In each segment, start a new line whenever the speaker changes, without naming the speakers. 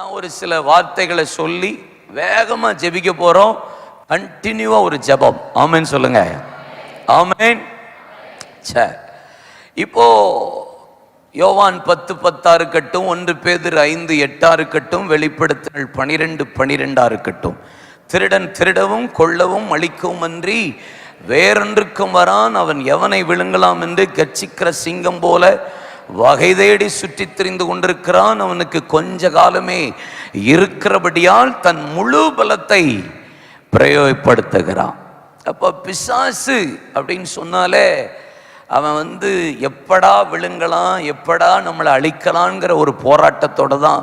நான் ஒரு சில வார்த்தைகளை சொல்லி வேகமாக ஜெபிக்க போகிறோம் கண்டினியூவாக ஒரு ஜபம். ஆமேன்னு சொல்லுங்க. ஆமேன். சரி இப்போ யோவான் பத்து பத்தா இருக்கட்டும் ஒன்று பேதிர் ஐந்து எட்டா இருக்கட்டும் வெளிப்படுத்தல் பனிரெண்டு பனிரெண்டா இருக்கட்டும். திருடன் திருடவும் கொள்ளவும் அழிக்கவும் அன்றி வேறொன்றுக்கும் வரான். அவன் எவனை விழுங்கலாம் என்று கட்சிக்கிற சிங்கம் போல வகை தேடி சுற்றி திரிந்து கொண்டிருக்கிறான். அவனுக்கு கொஞ்ச காலமே இருக்கிறபடியால் தன் முழு பலத்தை பிரயோகப்படுத்துகிறான். அப்போ பிசாசு அப்படின்னு சொன்னாலே அவன் வந்து எப்படா விழுங்கலாம் எப்படா நம்மளை அழிக்கலாங்கிற ஒரு போராட்டத்தோடு தான்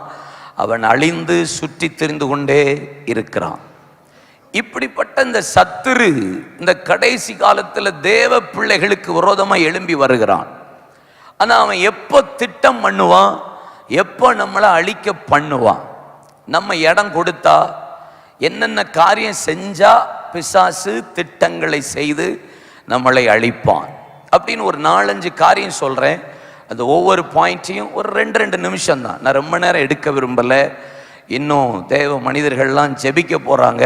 அவன் அழிந்து சுற்றி திரிந்து கொண்டே இருக்கிறான். இப்படிப்பட்ட இந்த சத்துரு இந்த கடைசி காலத்தில் தேவ பிள்ளைகளுக்கு விரோதமாக எழும்பி வருகிறான். ஆனால் அவன் எப்போ திட்டம் பண்ணுவான்? எப்போ நம்மளை அழிக்க பண்ணுவான்? நம்ம இடம் கொடுத்தா என்னென்ன காரியம் செஞ்சா பிசாசு திட்டங்களை செய்து நம்மளை அழிப்பான்? அப்படின்னு ஒரு நாலஞ்சு காரியம் சொல்கிறேன் அந்த ஒவ்வொரு பாயிண்ட்டையும் ஒரு ரெண்டு ரெண்டு நிமிஷம் தான் நான் ரொம்ப நேரம் எடுக்க விரும்பலை. இன்னும் தேவ மனிதர்கள்லாம் ஜெபிக்க போகிறாங்க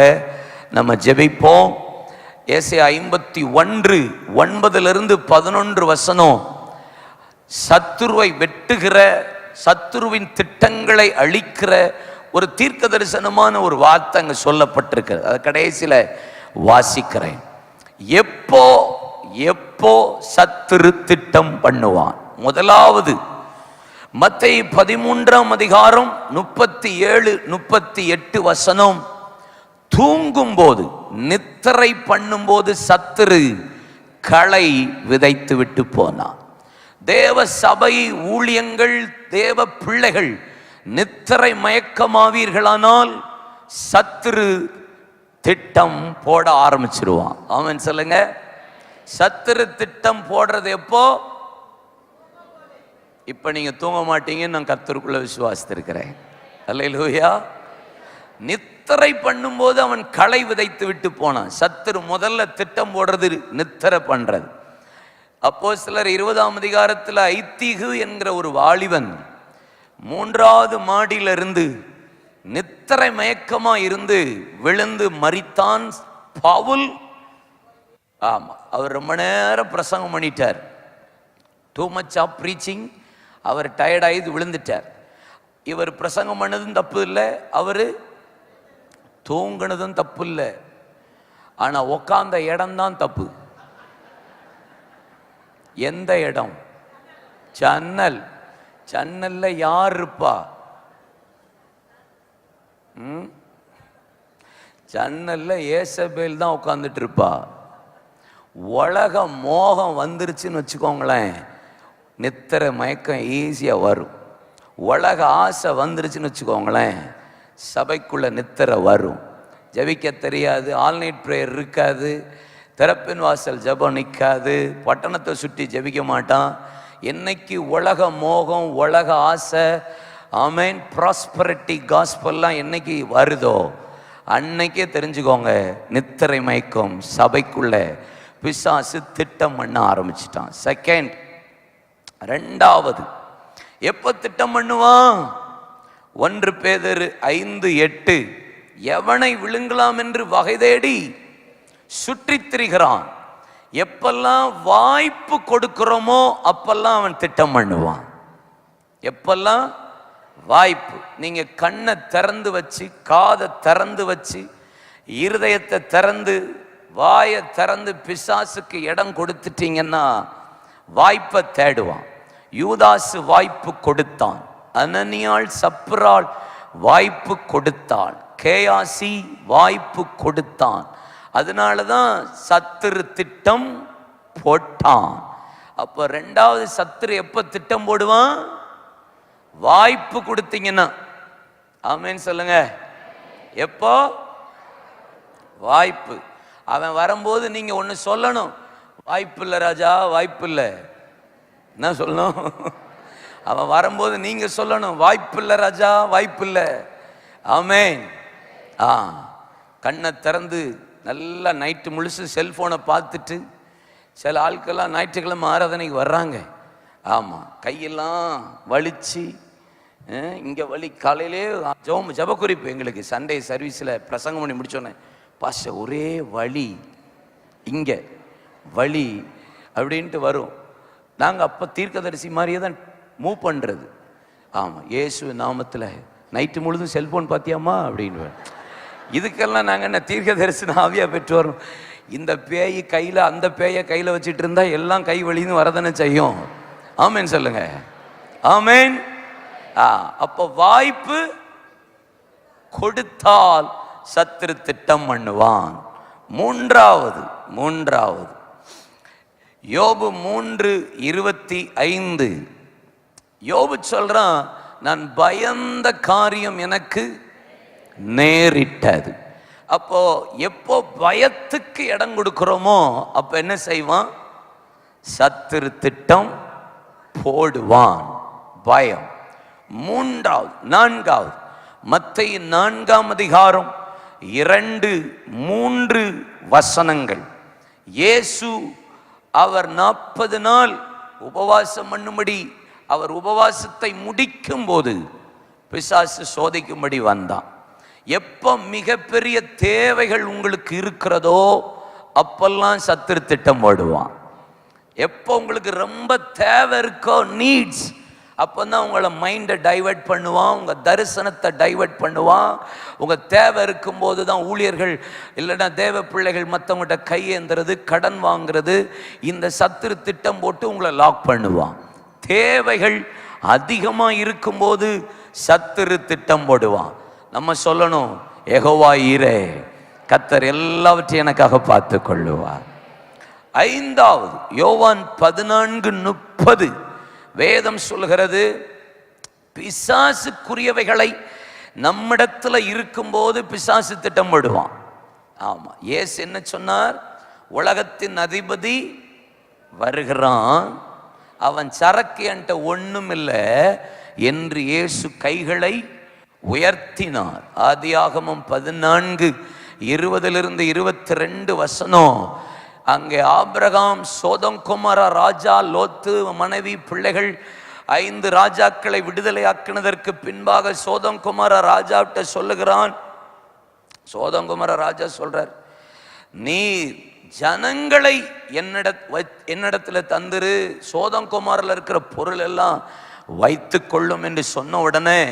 நம்ம ஜெபிப்போம். ஏசை ஐம்பத்தி ஒன்று ஒன்பதுலேருந்து பதினொன்று வசனம். சத்துருவை வெட்டுகிற சத்துருவின் திட்டங்களை அழிக்கிற ஒரு தீர்க்க தரிசனமான ஒரு வார்த்தை அங்கே சொல்லப்பட்டிருக்கிறது. அது கடைசியில் வாசிக்கிறேன். எப்போ எப்போ சத்துரு திட்டம் பண்ணுவான்? முதலாவது மத்தை பதிமூன்றாம் அதிகாரம் முப்பத்தி ஏழு முப்பத்தி எட்டு வசனம். தூங்கும்போது நித்திரை பண்ணும்போது சத்துரு களை விதைத்து விட்டு போனான். தேவ சபை ஊழியங்கள் தேவ பிள்ளைகள் நித்திரை மயக்கமாவீர்களானால் சத்துரு திட்டம் போட ஆரம்பிச்சிருவான். அவன் சொல்லுங்க. சத்துரு திட்டம் போடுறது எப்போ? இப்ப நீங்க தூங்க மாட்டீங்கன்னு நான் கர்த்தருக்குள்ள விசுவாசித்திருக்கிறேன். அல்லையிலூயா நித்திரை பண்ணும்போது அவன் களை விதைத்து விட்டு போனான். சத்துரு முதல்ல திட்டம் போடுறது நித்திரை பண்றது. அப்போ சிலர் இருபதாம் அதிகாரத்தில் ஐத்திகு என்கிற ஒரு வாலிபன் மூன்றாவது மாடியிலிருந்து நித்திரை மயக்கமா இருந்து விழுந்து மறித்தான் பவுல். ஆமா அவர் ரொம்ப நேரம் பிரசங்கம் பண்ணிட்டார். டூ மச் ஆஃப் ப்ரீச்சிங் அவர் டயர்டாகி விழுந்துட்டார். இவர் பிரசங்கம் பண்ணதும் தப்பு இல்லை. அவர் தூங்கினதும் தப்பு இல்லை. ஆனால் உக்காந்த இடம்தான் தப்பு. எந்த இடம்? ஜன்னல். ஜன்னல்ல யார் இருப்பா? ம்? ஜன்னல்ல ஏசபேல் தான் உட்காந்துட்டு இருப்பா. உலக மோகம் வந்துருச்சுன்னு வச்சுக்கோங்களேன். நித்திர மயக்கம் ஈஸியாக வரும். உலக ஆசை வந்துருச்சுன்னு வச்சுக்கோங்களேன். சபைக்குள்ள நித்திர வரும். ஜபிக்க தெரியாது ஆல்நைட் ப்ரேயர் இருக்காது. திறப்பின் வாசல் ஜெபம் நிற்காது பட்டணத்தை சுற்றி ஜெபிக்க மாட்டான். என்னைக்கு உலக மோகம் உலக ஆசை ஆமேன் ப்ராஸ்பரிட்டி காஸ்பெல்லாம் என்னைக்கு வருதோ அன்னைக்கே தெரிஞ்சுக்கோங்க நித்திரை மயக்கம் சபைக்குள்ளே பிசாசு திட்டம் பண்ண ஆரம்பிச்சிட்டான். செகண்ட் ரெண்டாவது எப்போ திட்டம் பண்ணுவான்? ஒன்று பேதர் ஐந்து எட்டு எவனை விழுங்கலாம் என்று வகை தேடி? சுற்றித் திரிகிறான். எப்பெல்லாம் வாய்ப்பு கொடுக்கிறோமோ அப்பெல்லாம் அவன் திட்டம் பண்ணுவான். எப்பெல்லாம் வாய்ப்பு நீங்கள் கண்ணை திறந்து வச்சு காதை திறந்து வச்சு இருதயத்தை திறந்து வாயை திறந்து பிசாசுக்கு இடம் கொடுத்துட்டீங்கன்னா வாய்ப்பை தேடுவான். யூதாசு வாய்ப்பு கொடுத்தான். அனனியாள் சப்ராள் வாய்ப்பு கொடுத்தாள். கேயாசி வாய்ப்பு கொடுத்தான். அதனால தான் சத்துரு திட்டம் போட்டான். அப்போ ரெண்டாவது சத்துரு எப்போ திட்டம் போடுவான்? வாய்ப்பு கொடுத்தீங்கன்னா. ஆமேன்னு சொல்லுங்க. எப்போ? வாய்ப்பு. அவன் வரும்போது நீங்கள் ஒன்று சொல்லணும். வாய்ப்பு இல்லை ராஜா வாய்ப்பு இல்லை. என்ன சொல்லணும்? அவன் வரும்போது நீங்கள் சொல்லணும். வாய்ப்பு இல்லை ராஜா வாய்ப்பு இல்லை. ஆமேன். ஆ கண்ணை திறந்து நல்லா நைட்டு முழுசு செல்ஃபோனை பார்த்துட்டு சில ஆட்கள்லாம் ஞாயிற்றுக்கிழமை ஆராதனைக்கு வர்றாங்க. ஆமாம் கையெல்லாம் வலிச்சு இங்கே வலி காலையிலே ஜோம் ஜபக்குறிப்பு எங்களுக்கு. சண்டே சர்வீஸில் பிரசங்கம் பண்ணி முடித்தோன்னே பாச ஒரே வழி இங்கே வழி அப்படின்ட்டு வரும். நாங்கள் அப்போ தீர்க்கதரிசி மாதிரியே தான் மூவ் பண்ணுறது ஆமாம் இயேசு நாமத்தில் நைட்டு முழுதும் செல்ஃபோன் பார்த்தியாம்மா? அப்படின்னு. இதுக்கெல்லாம் நாங்கள் என்ன தீர்க்க தரிசனம் ஆவியாக பெற்று வரோம்? இந்த பேய் கையில் அந்த பேயை கையில் வச்சுட்டு இருந்தால் எல்லாம் கை வழின்னு வரதானே செய்யும்? ஆமேன் சொல்லுங்க. ஆமேன். ஆ அப்போ வாய்ப்பு கொடுத்தால் சத்துரு திட்டம் பண்ணுவான். மூன்றாவது மூன்றாவது. யோபு மூன்று இருபத்தி ஐந்து. யோபு சொல்கிறான் நான் பயந்த காரியம் எனக்கு நேரிட்டது. அப்போ எப்போ பயத்துக்கு இடம் கொடுக்குறோமோ அப்ப என்ன செய்வான்? சத்துரு திட்டம் போடுவான். பயம். மூன்றாவது நான்காவது. மத்திய நான்காம் அதிகாரம் இரண்டு மூன்று வசனங்கள். இயேசு அவர் நாற்பது நாள் உபவாசம் பண்ணும்படி அவர் உபவாசத்தை முடிக்கும் போது பிசாசு சோதிக்கும்படி வந்தான். எப்போ மிகப்பெரிய தேவைகள் உங்களுக்கு இருக்கிறதோ அப்பெல்லாம் சத்துரு திட்டம் போடுவான். எப்போ உங்களுக்கு ரொம்ப தேவை இருக்கோ நீட்ஸ் அப்போ தான் உங்களை மைண்டை டைவர்ட் பண்ணுவான் உங்கள் தரிசனத்தை டைவர்ட் பண்ணுவான். உங்கள் தேவை இருக்கும்போது தான் ஊழியர்கள் இல்லைன்னா தேவ பிள்ளைகள் மற்றவங்கள்ட்ட கையேந்துறது கடன் வாங்குறது இந்த சத்துரு திட்டம் போட்டு உங்களை லாக் பண்ணுவான். தேவைகள் அதிகமாக இருக்கும்போது சத்துரு திட்டம் போடுவான். நம்ம சொல்லணும் எகோவா ஈரே கத்தர் எல்லாவற்றையும் எனக்காக பார்த்து கொள்ளுவார் ஐந்தாவது யோவான் பதினான்கு முப்பது வேதம் சொல்கிறது பிசாசுக்குரியவைகளை நம்மிடத்தில் இருக்கும்போது பிசாசு திட்டம் போடுவான் ஏசு என்ன சொன்னார்? உலகத்தின் அதிபதி வருகிறான். அவன் சரக்கு என்கிட்ட ஒன்றும் இல்லை என்று இயேசு கைகளை உயர்த்தினார். ஆதியாகமும் பதினான்கு இருபதிலிருந்து இருபத்தி ரெண்டு வசனம். அங்கே ஆபிரகாம் சோதங்குமார ராஜா லோத்து மனைவி பிள்ளைகள் ஐந்து ராஜாக்களை விடுதலையாக்கினதற்கு பின்பாக சோதங்குமார ராஜாவிட்ட சொல்லுகிறான். சோதங்குமார ராஜா சொல்றார் நீர் ஜனங்களை என்னிட வை- என்னிடத்துல தந்துரு. சோதங்குமாரில் இருக்கிற பொருள் எல்லாம் வைத்து கொள்ளும் என்று சொன்ன உடனே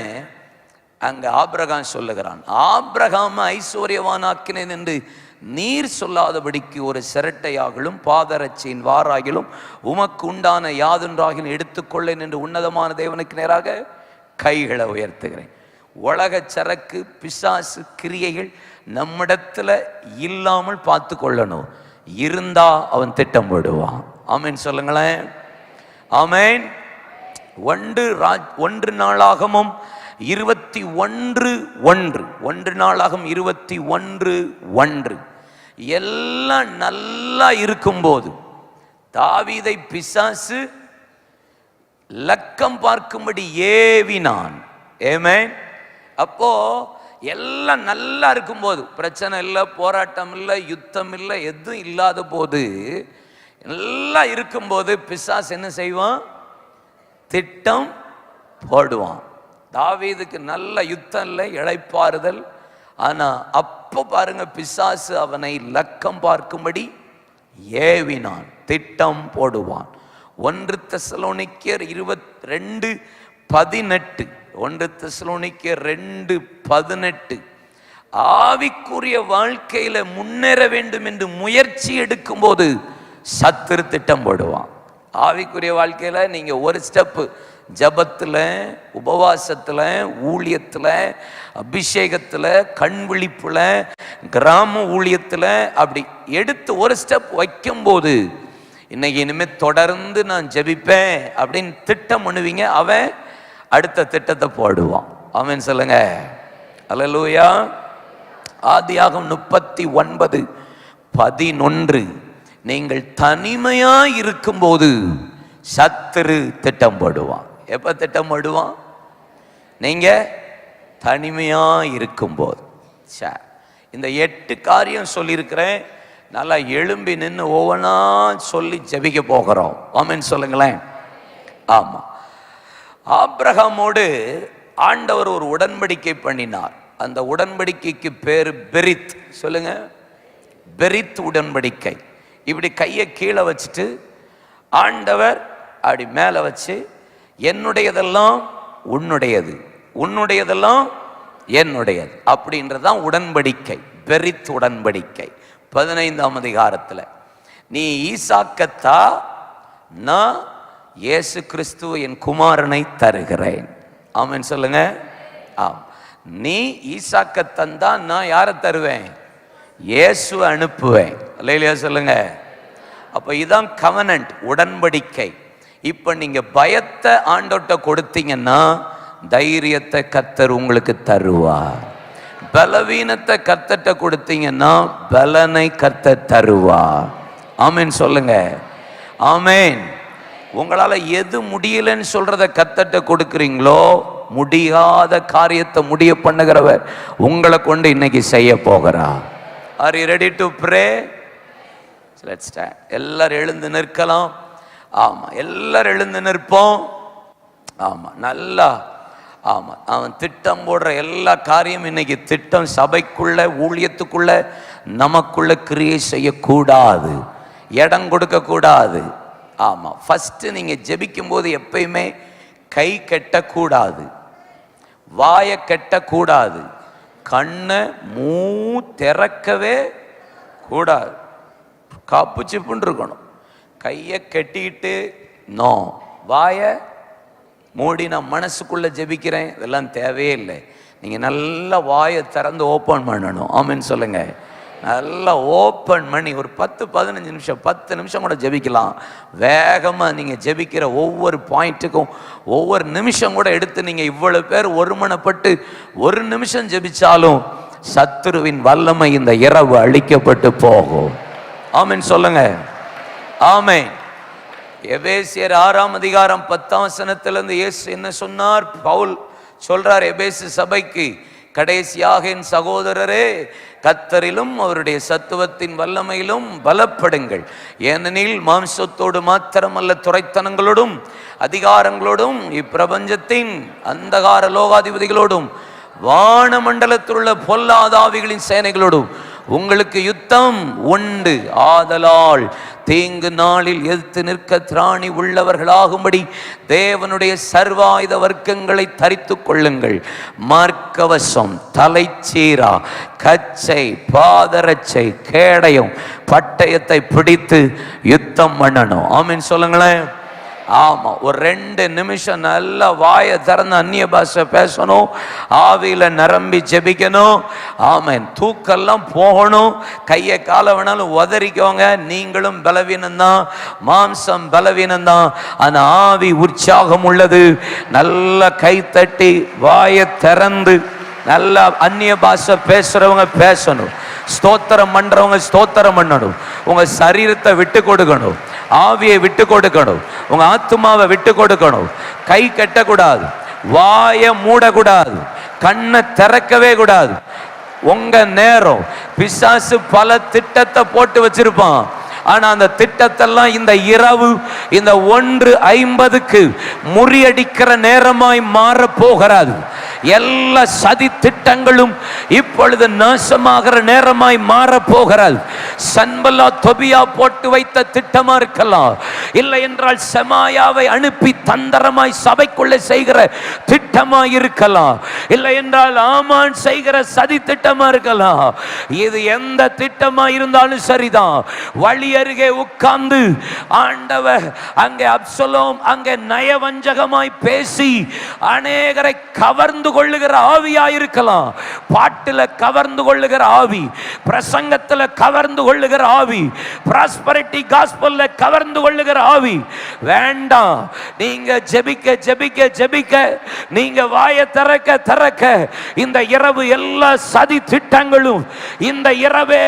அங்கே ஆப்ரகாம் சொல்லுகிறான் ஆபிரகாம் ஐஸ்வர்யவானாக்கினேன் என்று நீர் சொல்லாதபடிக்கு ஒரு சிரட்டையாகிலும் பாதரட்சியின் வாராகிலும் உமக்கு உண்டான யாதொன்றாகிலும் எடுத்துக்கொள்ளேன் என்று உன்னதமான தேவனுக்கு நேராக கைகளை உயர்த்துகிறேன். உலக சரக்கு பிசாசு கிரியைகள் நம்மிடத்துல இல்லாமல் பார்த்து கொள்ளணும். இருந்தா அவன் திட்டம் போடுவான் ஆமேன் சொல்லுங்களேன். ஆமேன். ஒன்று ராஜ் ஒன்று நாளாகமும் இருபத்தி ஒன்று ஒன்று. ஒன்று நாளாகும் இருபத்தி ஒன்று ஒன்று. எல்லாம் நல்லா இருக்கும்போது தாவீதை பிசாசு லக்கம் பார்க்கும்படி ஏவினான். ஏமே அப்போ எல்லாம் நல்லா இருக்கும்போது பிரச்சனை இல்லை போராட்டம் இல்லை யுத்தம் இல்லை எதுவும் இல்லாத போது நல்லா இருக்கும்போது பிசாஸ் என்ன செய்வான்? திட்டம் போடுவான். தாவீதுக்கு நல்ல யுத்தம் இல்லை இழைப்பாறுதல். ஆனால் அப்போ பாருங்க பிசாசு அவனை லக்கம் பார்க்கும்படி ஏவினான் திட்டம் போடுவான். ஒன்று தெசலோனிக்கர் இருபத் ரெண்டு பதினெட்டு. ஒன்று தெசலோனிக்கர் ரெண்டு பதினெட்டு. ஆவிக்குரிய வாழ்க்கையில் முன்னேற வேண்டும் என்று முயற்சி எடுக்கும்போது சத்துரு திட்டம் போடுவான். ஆவிக்குரிய வாழ்க்கையில் நீங்கள் ஒரு ஸ்டெப்பு ஜபத்தில் உபவாசத்தில் ஊழியத்தில் அபிஷேகத்தில் கண் விழிப்புல கிராம ஊழியத்தில் அப்படி எடுத்து ஒரு ஸ்டெப் வைக்கும்போது இன்னைக்கு இனிமேல் தொடர்ந்து நான் ஜெபிப்பேன் அப்படின்னு திட்டம் பண்ணுவீங்க. அவன் அடுத்த திட்டத்தை போடுவான். அவன் சொல்லுங்க. அலலூயா ஆதியாகம் முப்பத்தி ஒன்பது பதினொன்று. நீங்கள் தனிமையாக இருக்கும்போது சத்துரு திட்டம் போடுவான். எப்போ திட்டம் போடுவான் நீங்கள் தனிமையாக இருக்கும்போது. சே இந்த எட்டு காரியம் சொல்லியிருக்கிறேன். நல்லா எழும்பி நின்று ஒவ்வொன்றா சொல்லி ஜபிக்க போகிறோம். ஆமின்னு சொல்லுங்களேன். ஆமாம் ஆப்ரஹாமோடு ஆண்டவர் ஒரு உடன்படிக்கை பண்ணினார். அந்த உடன்படிக்கைக்கு பேர் பெரித். சொல்லுங்க. பெரித் உடன்படிக்கை. இப்படி கையை கீழே வச்சுட்டு ஆண்டவர் அப்படி மேலே வச்சு என்னுடையதெல்லாம் உன்னுடையது உன்னுடையதெல்லாம் என்னுடையது அப்படின்றதான் உடன்படிக்கை பெரித் உடன்படிக்கை. பதினைந்தாம் அதிகாரத்தில் நீ ஈசாக்கத்தா நான் இயேசு கிறிஸ்து என் குமாரனை தருகிறேன். ஆமன் சொல்லுங்க. ஆம். நீ ஈசாக்க தந்தா நான் யாரை தருவேன்? இயேசுவை அனுப்புவேன். இல்லையா சொல்லுங்க. அப்போ இதான் கவனன்ட் உடன்படிக்கை. இப்போ நீங்கள் பயத்தை ஆண்டோட்ட கொடுத்தீங்கன்னா தைரியத்தை கத்தர் உங்களுக்கு தருவார். பலவீனத்தை கத்தட்ட கொடுத்தீங்கன்னா பலனை கத்த தருவா ஆமேன் சொல்லுங்க. ஆமேன். உங்களால் எது முடியலன்னு சொல்றத கத்தட்ட கொடுக்குறீங்களோ முடியாத காரியத்தை முடிய பண்ணுகிறவர் உங்களை கொண்டு இன்னைக்கு செய்ய போகிறா are you ready to pray எல்லாரும் எழுந்து நிற்கலாம். ஆமாம் எல்லாரும் எழுந்து நிற்போம். ஆமாம் நல்லா ஆமாம் அவன் திட்டம் போடுற எல்லா காரியம் இன்னைக்கு திட்டம் சபைக்குள்ள ஊழியத்துக்குள்ள நமக்குள்ள கிரியை செய்யக்கூடாது. இடம் கொடுக்கக்கூடாது. ஆமாம் ஃபஸ்ட்டு நீங்கள் ஜெபிக்கும்போது எப்பயுமே கை கெட்டக்கூடாது. வாயை கெட்டக்கூடாது. கண்ணை மூ திறக்கவே கூடாது. காப்பு சிப்புன்னு இருக்கணும். கையை கட்டிக்கிட்டு நோ. வாயை மூடி நான் மனசுக்குள்ளே ஜெபிக்கிறேன். இதெல்லாம் தேவையே இல்லை. நீங்கள் நல்லா வாயை திறந்து ஓப்பன் பண்ணணும். ஆமின்னு சொல்லுங்கள் நல்லா ஓப்பன் பண்ணி ஒரு பத்து பதினஞ்சு நிமிஷம் பத்து நிமிஷம் கூட ஜெபிக்கலாம். வேகமாக நீங்கள் ஜெபிக்கிற ஒவ்வொரு பாயிண்ட்டுக்கும் ஒவ்வொரு நிமிஷம் கூட எடுத்து நீங்கள் இவ்வளோ பேர் ஒருமனப்பட்டு ஒரு நிமிஷம் ஜெபிச்சாலும் சத்துருவின் வல்லமை இந்த இரவு அழிக்கப்பட்டு போகும். ஆமின்னு சொல்லுங்கள் ஆமை எபேசியர் ஆறாம் அதிகாரம் பத்தாம் வசனத்திலிருந்து இயேசு என்ன சொன்னார்? பவுல் சொல்றார் எபேசு சபைக்கு கடைசியாக என் சகோதரரே கத்தரிலும் அவருடைய சத்துவத்தின் வல்லமையிலும் பலப்படுங்கள். ஏனெனில் மாம்சத்தோடு மாத்திரமல்ல துறைத்தனங்களோடும் அதிகாரங்களோடும் இப்பிரபஞ்சத்தின் அந்தகார லோகாதிபதிகளோடும் வானமண்டலத்திலுள்ள பொல்லாதாவிகளின் சேனைகளோடும் உங்களுக்கு யுத்தம் உண்டு. ஆதலால் தீங்கு நாளில் எதிர்த்து நிற்க திராணி உள்ளவர்களாகும்படி தேவனுடைய சர்வாயுத வர்க்கங்களை தரித்து கொள்ளுங்கள். மார்க்கவசம் தலைச்சீரா கச்சை பாதரச்சை கேடயம் பட்டயத்தை பிடித்து யுத்தம் பண்ணணும். ஆமீன் சொல்லுங்களேன். ஆமா ஒரு ரெண்டு நிமிஷம் நல்லா வாயை திறந்து அந்நிய பாஷை பேசணும் ஆவியில நிரம்பி ஜெபிக்கணும் ஆமென். தூக்கெல்லாம் போகணும் கையை காலை வேணாலும் உதறிக்கோங்க நீங்களும் பலவீனம்தான் மாம்சம் பலவீனம்தான் அந்த ஆவி உற்சாகம் உள்ளது. நல்ல கை தட்டி வாயை திறந்து நல்லா அந்நிய பாஷை பேசுறவங்க பேசணும். ஸ்தோத்திரம் பண்றவங்க ஸ்தோத்திரம் பண்ணணும். உங்க சரீரத்தை விட்டு கொடுக்கணும். ஆவியை விட்டு கொடுக்கணும் உங்க ஆத்மாவை விட்டு கொடுக்கணும் கை கட்டக்கூடாது. வாயை மூடக்கூடாது. கண்ணை திறக்கவே கூடாது. உங்க நேரம். பிசாசு பல திட்டத்தை போட்டு வச்சிருப்பான். ஆனா அந்த திட்டத்தெல்லாம் இந்த இரவு இந்த ஒன்று ஐம்பதுக்கு முறியடிக்கிற நேரமாய் மாற போகிறாது. எல்லா சதி திட்டங்களும் இப்பொழுது நாசமாகிற நேரமாய் மாற போகிறது சன்பல்லா தொபியா போட்டு வைத்த திட்டமா இருக்கலாம். இல்லை என்றால் செமாயாவை அனுப்பி தந்தரமாய் சபைக்குள்ளே செய்கிற திட்டமா இருக்கலாம். இல்லை என்றால் ஆமான் செய்கிற சதி திட்டமா இருக்கலாம். இது எந்த திட்டமா இருந்தாலும் சரிதான். வழி அருகே உட்கார்ந்து ஆண்டவர் அங்கே அப்சலோம் அங்கே நயவஞ்சகமாய் பேசி அநேகரை கவர்ந்து கொள்ளுகிற ஆவியா இருக்கலாம் பாட்டில் கவர்ந்து கொள்ளுகிற ஆவி பிரசங்கத்தில் கவர்ந்து கொள்ளுகிற ஆவி பிராஸ்பரிட்டி காஸ்பல்ல கவர்ந்து கொள்ளுகிற ஆவி. வேண்டாம். நீங்க ஜெபிக்க ஜெபிக்க ஜெபிக்க நீங்க வாயை திறக்க திறக்க இந்த இரவு எல்லா சதி திட்டங்களும் இந்த இரவே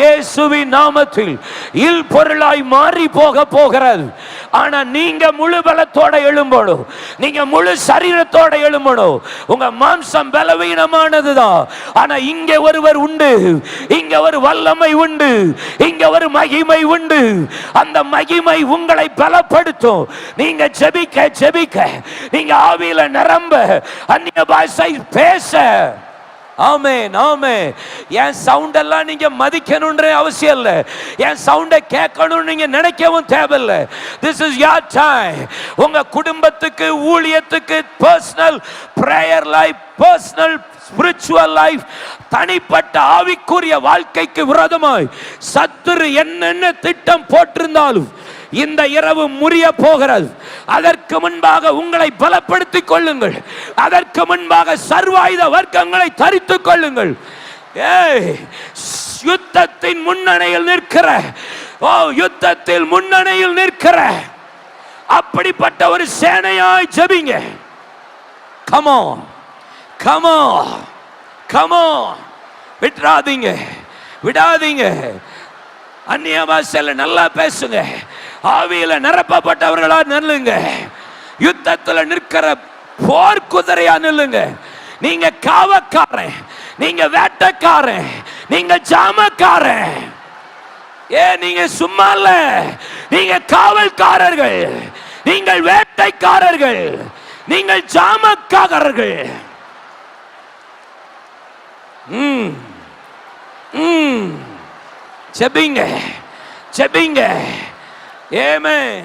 இயேசுவி நாமத்தில் இல் பொருளாய் மாறி போக போகிறது. ஆனா நீங்க முழு பலத்தோட எழும்பணும். நீங்க முழு சரீரத்தோட எழும்பணும். உங்க மாம்சம் பலவீனமானதுதான். ஆனா இங்க ஒருவர் உண்டு. இங்க ஒரு வல்லமை உண்டு. இங்க ஒரு மகிமை உண்டு. அந்த மகிமை உங்களை பலப்படுத்தும். நீங்க ஜெபிக்க ஜெபிக்க. நீங்க ஆவியில நிரம்ப. அந்நிய பாஷை பேச. ஆமே நாமே என் சவுண்டெல்லாம் நீங்கள் நீங்க மதிக்கணும்ன்ற அவசியம் இல்லை. என் சவுண்டை கேட்கணும்னு நீங்க நினைக்கவும் தேவையில்லை. திஸ் இஸ் யார் டைம் உங்க குடும்பத்துக்கு ஊழியத்துக்கு personal prayer life personal spiritual life தனிப்பட்ட ஆவிக்குரிய வாழ்க்கைக்கு விரோதமாய் சத்துரு என்னென்ன திட்டம் போட்டிருந்தாலும் இந்த இரவு முறிய போகிறது. அதற்கு முன்பாக உங்களை பலப்படுத்திக் கொள்ளுங்கள். அதற்கு முன்பாக சர்வாயுத வர்க்கங்களை தரித்துக் கொள்ளுங்கள். ஏய் யுத்தத்தின் முன்னணியில் நிற்கிற ஓ யுத்தத்தில் முன்னணியில் நிற்கிற அப்படிப்பட்ட ஒரு சேனையாய் ஜபிங்க. கமோ கமோ கமோ விட்டுறாதீங்க விடாதீங்க. அந்நிய பாஷையில் நல்லா பேசுங்க. ஆவியில நிரப்பப்பட்டவர்களா நில்லுங்க. யுத்தத்துல நிற்கிற போர் குதிரையா நில்லுங்க. நீங்க காவக்காரன் நீங்க வேட்டக்காரன் நீங்க ஜாமக்காரன். ஏ நீங்க சும்மா இல்ல. நீங்க காவல்காரர்கள் நீங்கள் வேட்டைக்காரர்கள் நீங்கள் ஜாமக்காரர்கள். ம் ம். செபிங்க செபிங்க. ஏமே